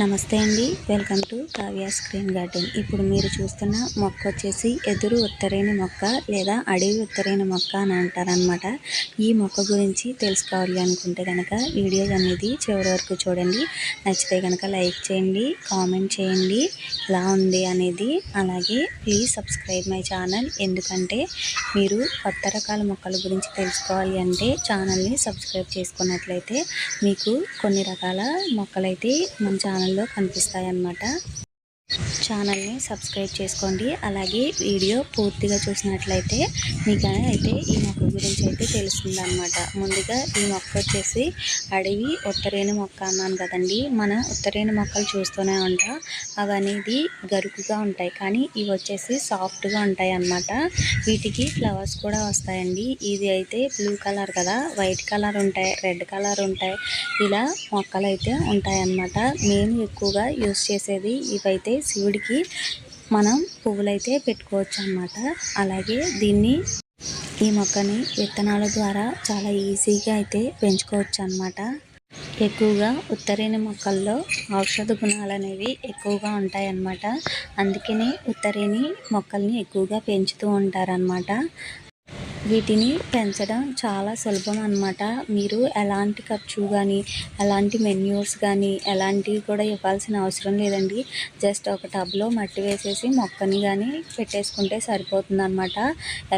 నమస్తే అండి. Welcome to Kavya screen garden. ఇప్పుడు మీరు చూస్తున్న మొక్క వచ్చేసి ఎదురు ఉత్తరైన మొక్క లేదా అడవి ఉత్తరైన మొక్క అని అంటారనమాట ఈ మొక్క గురించి తెలుసుకోవాలి అనుకుంటే కనుక వీడియో అనేది చివరి వరకు చూడండి. నచ్చితే కనుక లైక్ చేయండి కామెంట్ చేయండి. ఎలా ఉంది అనేది అలాగే ప్లీజ్ సబ్స్క్రైబ్ మై ఛానల్ ఎందుకంటే మీరు కొత్త రకాల మొక్కల గురించి తెలుసుకోవాలి అంటే ఛానల్ని సబ్స్క్రైబ్ చేసుకున్నట్లయితే మీకు కొన్ని రకాల మొక్కలైతే మన ఛానల్లో కనిపిస్తాయి అన్నమాట ఛానల్ని సబ్స్క్రైబ్ చేసుకోండి. అలాగే వీడియో పూర్తిగా చూసినట్లయితే మీకు అయితే ఈ మొక్క గురించి అయితే తెలుస్తుంది అనమాట ముందుగా ఈ మొక్క వచ్చేసి అడవి ఉత్తరేణి మొక్క అన్నాను కదండి. మన ఉత్తరేణి మొక్కలు చూస్తూనే ఉంటాం. అవి అనేది గరుకుగా ఉంటాయి. కానీ ఇవి వచ్చేసి సాఫ్ట్గా ఉంటాయి అన్నమాట. వీటికి ఫ్లవర్స్ కూడా వస్తాయండి. ఇది అయితే బ్లూ కలర్ కదా. వైట్ కలర్ ఉంటాయి రెడ్ కలర్ ఉంటాయి. ఇలా మొక్కలు అయితే ఉంటాయి అన్నమాట మేము ఎక్కువగా యూస్ చేసేది ఇవైతే శివుడికి మనం పువ్వులైతే పెట్టుకోవచ్చు అన్నమాట అలాగే దీన్ని ఈ మొక్కని విత్తనాల ద్వారా చాలా ఈజీగా అయితే పెంచుకోవచ్చు అన్నమాట ఎక్కువగా ఉత్తరేణి మొక్కల్లో ఔషధ గుణాలు అనేవి ఎక్కువగా ఉంటాయన్నమాట. అందుకనే ఉత్తరేణి మొక్కల్ని ఎక్కువగా పెంచుతూ ఉంటారనమాట వీటిని పెంచడం చాలా సులభం అనమాట మీరు ఎలాంటి ఖర్చు కానీ ఎలాంటి మెన్యూర్స్ కానీ ఎలాంటివి కూడా ఇవ్వాల్సిన అవసరం లేదండి. జస్ట్ ఒక టబ్లో మట్టి వేసేసి మొక్కని కానీ పెట్టేసుకుంటే సరిపోతుంది అనమాట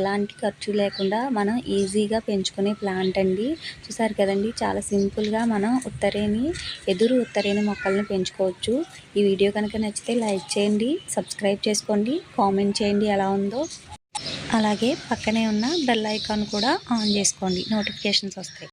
ఎలాంటి ఖర్చు లేకుండా మనం ఈజీగా పెంచుకునే ప్లాంట్ అండి. చూసారు కదండి చాలా సింపుల్గా మనం ఉత్తరేని ఎదురు ఉత్తరేని మొక్కల్ని పెంచుకోవచ్చు. ఈ వీడియో కనుక నచ్చితే లైక్ చేయండి సబ్స్క్రైబ్ చేసుకోండి కామెంట్ చేయండి ఎలా ఉందో. అలాగే పక్కనే ఉన్న బెల్ ఐకాన్ కూడా ఆన్ చేసుకోండి. నోటిఫికేషన్స్ వస్తాయి